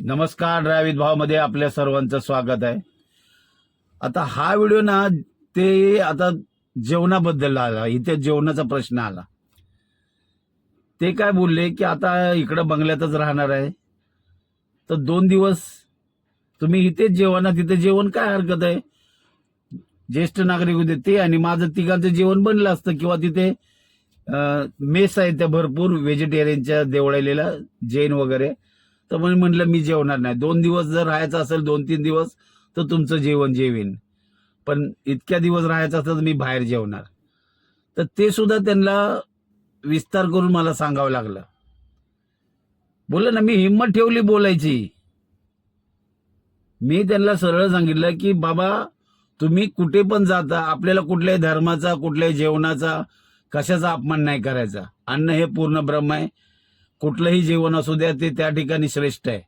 नमस्कार ड्रावित भावमध्ये आपल्या सर्वांचं स्वागत आहे. आता हा व्हिडिओ ना ते आता जेवणाबद्दल आला इथे जेवणाचा प्रश्न आला. ते काय बोलले की आता इकडं बंगल्यातच राहणार आहे. तर दोन दिवस तुम्ही इथेच जेवणा तिथे जेवण काय हरकत आहे? ज्येष्ठ नागरिक होते ते आणि माझं तिघांचं जेवण बनलं असतं किंवा तिथे मेस आहेत त्या भरपूर व्हेजिटेरियनच्या देवळालेला जैन वगैरे. तर मग म्हणलं मी जेवणार नाही. दोन दिवस जर राहायचं असेल दोन तीन दिवस तर तुमचं जेवण जेवीन. पण इतक्या दिवस राहायचं असेल तर मी बाहेर जेवणार. तर ते सुद्धा त्यांना विस्तार करून मला सांगावं लागलं. बोललं ना मी हिंमत ठेवली बोलायची. मी त्यांना सरळ सांगितलं की बाबा तुम्ही कुठे पण जाता आपल्याला कुठल्याही धर्माचा कुठल्याही जेवणाचा कशाचा अपमान नाही करायचा. अन्न हे पूर्ण ब्रह्म आहे. कुठलंही जेवण असू द्या ते त्या ठिकाणी श्रेष्ठ आहे.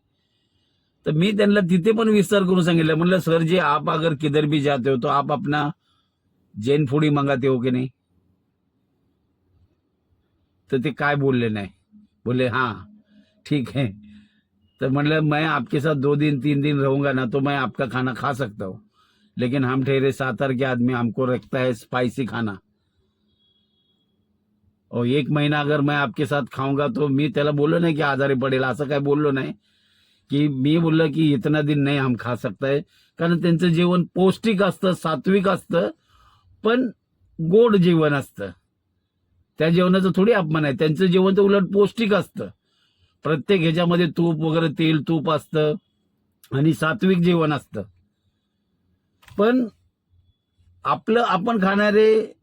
तर मी त्यांना तिथे पण विस्तार करून सांगितलं. म्हणलं सर जी आप अगर किधर भी जाते हो तो आप अपना जैन फूडी मंगाते हो की नाही? तर ते काय बोलले नाही. बोले हाँ ठीक है तो मतलब मैं आपके साथ दो दिन तीन दिन रहूंगा ना तो मैं आपका खाना खा सकता हूँ. लेकिन हम ठहरे सातार के आदमी हमको रखता है स्पाइसी खाना. और एक महीना अगर मैं आपके साथ खाऊंगा तो मी त्याला बोललो नाही की आजारी पडेल असं काय बोललो नाही. की मी बोललो की इतना दिन नाही हम खा सकताय कारण त्यांचं जेवण पौष्टिक असतं सात्विक असतं पण गोड जेवण असतं. त्या जेवणाचं थोडी अपमान आहे. त्यांचं जेवण तर उलट पौष्टिक असतं. प्रत्येक ह्याच्यामध्ये तूप वगैरे तेल तूप असतं आणि सात्विक जेवण असतं. पण आपलं आपण खाणारे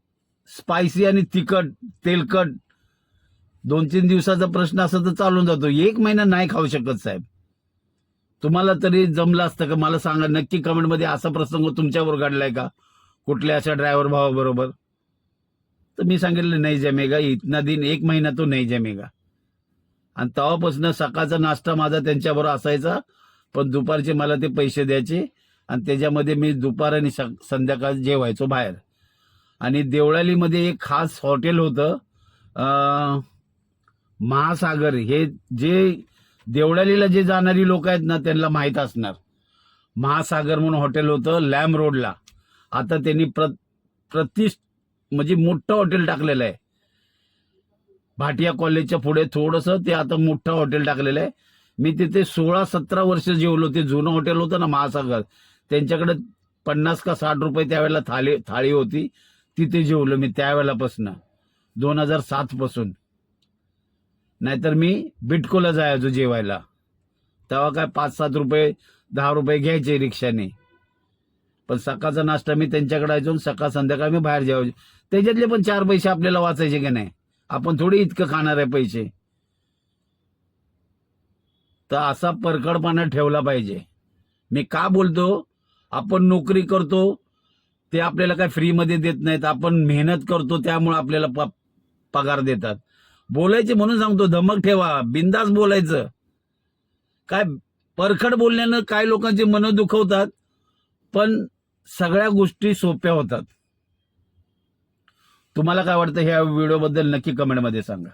स्पायसी आणि तिखट तेलकट दोन तीन दिवसाचा प्रश्न असा तर चालून जातो. एक महिना नाही खाऊ शकत साहेब. तुम्हाला तरी जमलं असतं का? मला सांगा नक्की कमेंटमध्ये असा प्रसंग तुमच्यावर घडलाय का? कुठल्या अशा ड्रायव्हर भावाबरोबर? तर मी सांगितलं नाही जमेगा इतना दिन एक महिना तो नाही जमेगा. आणि तेव्हापासून सकाळचा नाश्ता माझा त्यांच्याबरोबर असायचा पण दुपारचे मला ते पैसे द्यायचे आणि त्याच्यामध्ये मी दुपार आणि संध्याकाळ जेवायचो बाहेर. आणि देवळालीमध्ये एक खास हॉटेल होतं महासागर. हे जे देवळालीला जे जाणारी लोक आहेत ना त्यांना माहीत असणार. महासागर म्हणून हॉटेल होतं लॅम रोडला. आता त्यांनी प्र प्रतिष्ठ म्हणजे मोठं हॉटेल टाकलेलं आहे. भाटिया कॉलेजच्या पुढे थोडंसं ते आता मोठं हॉटेल टाकलेलं आहे. मी तिथे सोळा सतरा वर्ष जेवलो. ते जुनं हॉटेल होतं ना महासागर. त्यांच्याकडे पन्नास का साठ रुपये त्यावेळेला थाळी थाळी होती. तिथे जेवलो मी त्यावेळेलापासून दोन हजार सातपासून नाहीतर मी बिटकोला जायचो जेवायला. तेव्हा काय पाच सात रुपये दहा रुपये घ्यायचे रिक्षाने. पण सकाळचा नाश्ता मी त्यांच्याकडे जायचो आणि सकाळ संध्याकाळ मी बाहेर जायचो त्याच्यातले पण चार पैसे आपल्याला वाचायचे की नाही? आपण थोडी इतकं खाणार आहे पैसे. तर असा परकडपणा ठेवला पाहिजे. मी का बोलतो? आपण नोकरी करतो ते आपल्याला काय फ्रीमध्ये देत नाहीत. आपण मेहनत करतो त्यामुळे आपल्याला पगार देतात. बोलायचे म्हणून सांगतो धमक ठेवा बिंदास बोलायचं. काय परखड बोलण्यानं काय लोकांचे मन दुखवतात पण सगळ्या गोष्टी सोप्या होतात. तुम्हाला काय वाटतं ह्या व्हिडिओबद्दल नक्की कमेंटमध्ये सांगा.